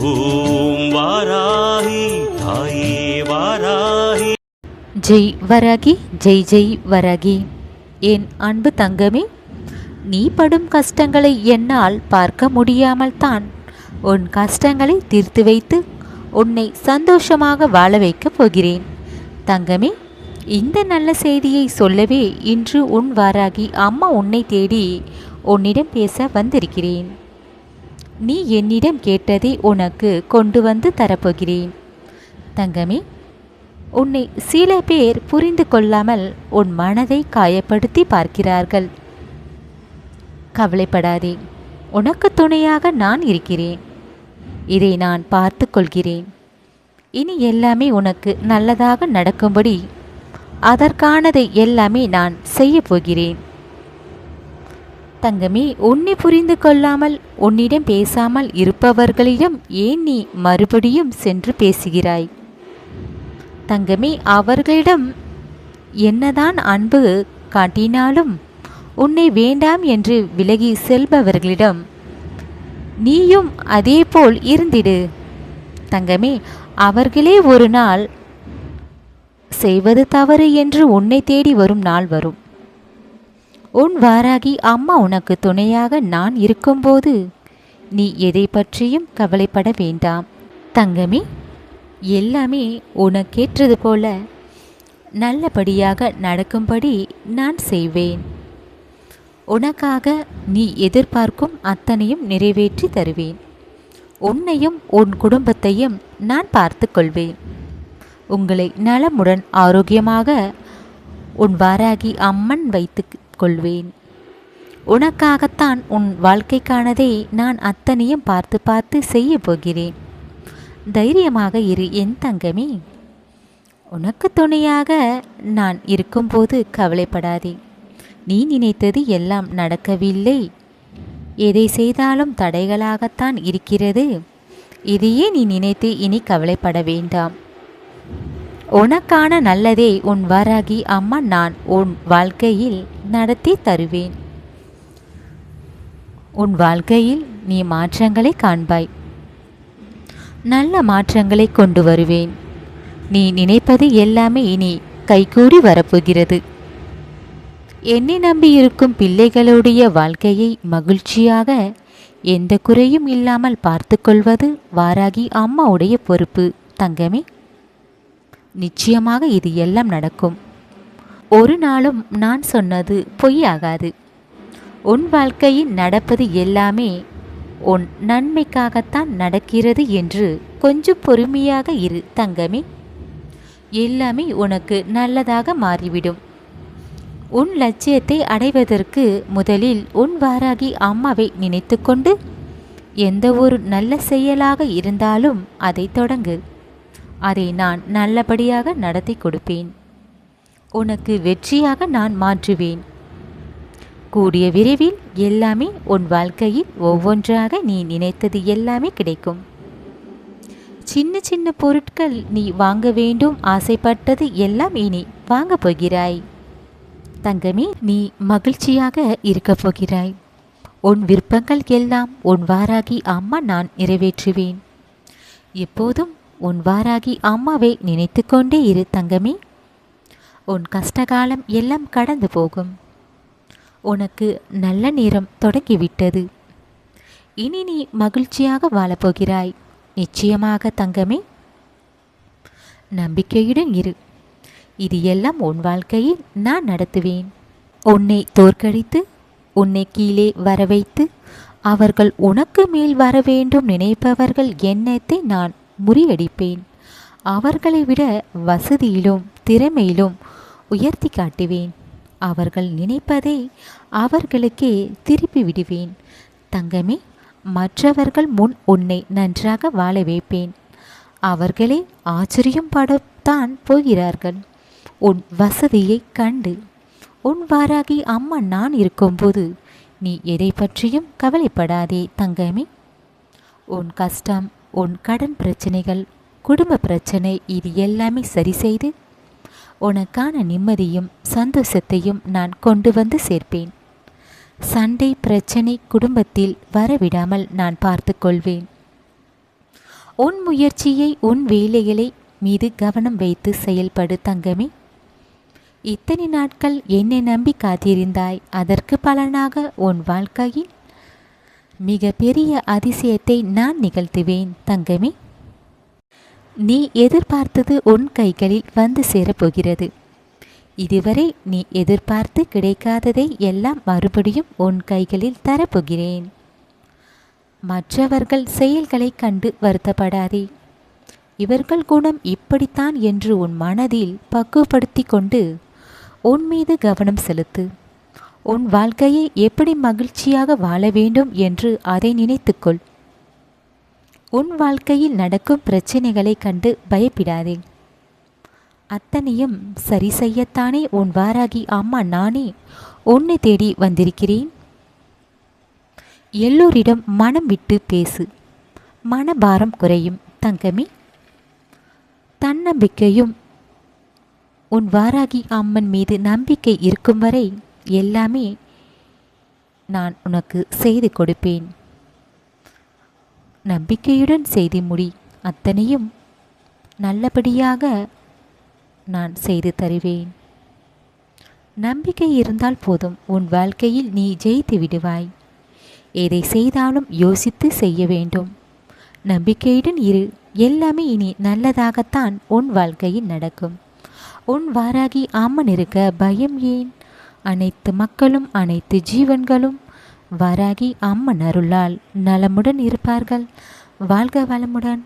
ஓம் வாராகி தாயே வாராகி. ஜெய் வராகி ஜெய் ஜெய் வராகி. என் அன்பு தங்கமே நீ படும் கஷ்டங்களை என்னால் பார்க்க முடியாமல் தான். உன் கஷ்டங்களை தீர்த்து வைத்து உன்னை சந்தோஷமாக வாழ வைக்கப் போகிறேன். தங்கமே இந்த நல்ல செய்தியை சொல்லவே இன்று உன் வாராகி அம்மா உன்னை தேடி உன்னிடம் பேச வந்திருக்கிறேன். நீ என்னிடம் கேட்டதை உனக்கு கொண்டு வந்து தரப்போகிறேன். தங்கமே உன்னை சில பேர் புரிந்து கொள்ளாமல் உன் மனதை காயப்படுத்தி பார்க்கிறார்கள். கவலைப்படாதே உனக்கு துணையாக நான் இருக்கிறேன். இதை நான் பார்த்து கொள்கிறேன். இனி எல்லாமே உனக்கு நல்லதாக நடக்கும்படி அதற்கானதை எல்லாமே நான் செய்ய போகிறேன். தங்கமே உன்னை புரிந்து கொள்ளாமல் உன்னிடம் பேசாமல் இருப்பவர்களிடம் ஏன் நீ மறுபடியும் சென்று பேசுகிறாய்? தங்கமே அவர்களிடம் என்னதான் அன்பு காட்டினாலும் உன்னை வேண்டாம் என்று விலகி செல்பவர்களிடம் நீயும் அதேபோல் இருந்திடு. தங்கமே அவர்களே ஒரு நாள் செய்வது தவறு என்று உன்னை தேடி வரும் நாள் வரும். உன் வாராகி அம்மா உனக்கு துணையாக நான் இருக்கும்போது நீ எதை பற்றியும் கவலைப்பட வேண்டாம். தங்கமே எல்லாமே உனக்கேற்றது போல நல்லபடியாக நடக்கும்படி நான் செய்வேன். உனக்காக நீ எதிர்பார்க்கும் அத்தனையும் நிறைவேற்றி தருவேன். உன்னையும் உன் குடும்பத்தையும் நான் பார்த்து கொள்வேன். உங்களை நலமுடன் ஆரோக்கியமாக உன் வாராகி அம்மன் வைத்து கொள்வேன். உனக்காகத்தான் உன் வாழ்க்கைக்கானதை நான் அத்தனையும் பார்த்து பார்த்து செய்ய போகிறேன். தைரியமாக இரு என் தங்கமே. உனக்கு துணையாக நான் இருக்கும்போது கவலைப்படாதே. நீ நினைத்தது எல்லாம் நடக்கவில்லை. எதை செய்தாலும் தடைகளாகத்தான் இருக்கிறது. இதையே நீ நினைத்து இனி கவலைப்பட வேண்டாம். உனக்கான நல்லதே உன் வராகி அம்மா நான் உன் வாழ்க்கையில் நடத்தி தருவேன். உன் வாழ்க்கையில் நீ மாற்றங்களை காண்பாய். நல்ல மாற்றங்களை கொண்டு வருவேன். நீ நினைப்பது எல்லாமே இனி கைகூடி வரப்போகிறது. என்னை நம்பியிருக்கும் பிள்ளைகளுடைய வாழ்க்கையை மகிழ்ச்சியாக எந்த குறையும் இல்லாமல் பார்த்து கொள்வது வாராகி அம்மாவுடைய பொறுப்பு தங்கமே. நிச்சயமாக இது எல்லாம் நடக்கும். ஒரு நாளும் நான் சொன்னது பொய்யாகாது. உன் வாழ்க்கையில் நடப்பது எல்லாமே உன் நன்மைக்காகத்தான் நடக்கிறது என்று கொஞ்சம் பொறுமையாக இரு தங்கமே. எல்லாமே உனக்கு நல்லதாக மாறிவிடும். உன் லட்சியத்தை அடைவதற்கு முதலில் உன் வாராகி அம்மாவை நினைத்துக்கொண்டு எந்த ஒரு நல்ல செயலாக இருந்தாலும் அதை தொடங்கு. அதை நான் நல்லபடியாக நடத்தி கொடுப்பேன். உனக்கு வெற்றியாக நான் மாற்றுவேன். கூடிய விரைவில் எல்லாமே உன் வாழ்க்கையில் ஒவ்வொன்றாக நீ நினைத்தது எல்லாமே கிடைக்கும். சின்ன சின்ன பொருட்கள் நீ வாங்க வேண்டும் ஆசைப்பட்டது எல்லாம் இனி வாங்கப் போகிறாய். தங்கமே நீ மகிழ்ச்சியாக இருக்கப் போகிறாய். உன் விருப்பங்கள் எல்லாம் உன் வாராகி அம்மா நான் நிறைவேற்றுவேன். எப்போதும் உன் வாராகி அம்மாவை நினைத்து கொண்டே இரு தங்கமே. உன் கஷ்டகாலம் எல்லாம் கடந்து போகும். உனக்கு நல்ல நேரம் தொடங்கிவிட்டது. இனி நீ மகிழ்ச்சியாக வாழப்போகிறாய். நிச்சயமாக தங்கமே. நம்பிக்கையுடன் இரு. இது எல்லாம் உன் வாழ்க்கையில் நான் நடத்துவேன். உன்னை தோற்கடித்து உன்னை கீழே வர வைத்து அவர்கள் உனக்கு மேல் வர வேண்டும் நினைப்பவர்கள் எண்ணத்தை நான் முறியடிப்பேன். அவர்களை விட வசதியிலும் திறமையிலும் உயர்த்தி காட்டுவேன். அவர்கள் நினைப்பதை அவர்களுக்கே திருப்பி விடுவேன். தங்கமே மற்றவர்கள் முன் உன்னை நன்றாக வாழ வைப்பேன். அவர்களே ஆச்சரியம் படத்தான் போகிறார்கள். உன் வசதியை கண்டு உன் வாராகி அம்மா நான் இருக்கும்போது நீ எதை பற்றியும் கவலைப்படாதே தங்கமே. உன் கஷ்டம் உன் கடன் பிரச்சனைகள் குடும்ப பிரச்சனை இது எல்லாமே சரி செய்து உனக்கான நிம்மதியும் சந்தோஷத்தையும் நான் கொண்டு வந்து சேர்ப்பேன். சண்டை பிரச்சனை குடும்பத்தில் வரவிடாமல் நான் பார்த்து கொள்வேன். உன் முயற்சியை உன் வேலைகளை மீது கவனம் வைத்து செயல்படு தங்கமே. இத்தனை நாட்கள் என்னை நம்பி காத்திருந்தாய் அதற்கு பலனாக உன் வாழ்க்கையில் மிகப்பெரிய அதிசயத்தை நான் நிகழ்த்துவேன் தங்கமே. நீ எதிர்பார்த்தது உன் கைகளில் வந்து சேரப்போகிறது. இதுவரை நீ எதிர்பார்த்து கிடைக்காததை எல்லாம் மறுபடியும் உன் கைகளில் தரப்போகிறேன். மற்றவர்கள் செயல்களை கண்டு வருத்தப்படாதே. இவர்கள் குணம் இப்படித்தான் என்று உன் மனதில் பக்குவப்படுத்தி கொண்டு உன் மீது கவனம் செலுத்து. உன் வாழ்க்கையை எப்படி மகிழ்ச்சியாக வாழ வேண்டும் என்று அதை நினைத்துக்கொள். உன் வாழ்க்கையில் நடக்கும் பிரச்சனைகளை கண்டு பயப்படாதே. அத்தனையும் சரி செய்யத்தானே உன் வாராகி அம்மா நானே உன்னை தேடி வந்திருக்கிறேன். எல்லோரிடம் மனம் விட்டு பேசு. மனபாரம் குறையும் தங்கமே. தன்னம்பிக்கையும் உன் வாராகி அம்மன் மீது நம்பிக்கை இருக்கும் வரை எல்லாமே நான் உனக்கு செய்து கொடுப்பேன். நம்பிக்கையுடன் செய்து முடி. அத்தனையும் நல்லபடியாக நான் செய்து தருவேன். நம்பிக்கை இருந்தால் போதும். உன் வாழ்க்கையில் நீ ஜெயித்து விடுவாய். எதை செய்தாலும் யோசித்து செய்ய வேண்டும். நம்பிக்கையுடன் இரு. எல்லாமே இனி நல்லதாகத்தான் உன் வாழ்க்கையில் நடக்கும். உன் வாராகி ஆமன் இருக்க பயம் ஏன்? அனைத்து மக்களும் அனைத்து ஜீவன்களும் வராகி அம்மன் அருளால் நலமுடன் இருப்பார்கள். வாழ்க வளமுடன்.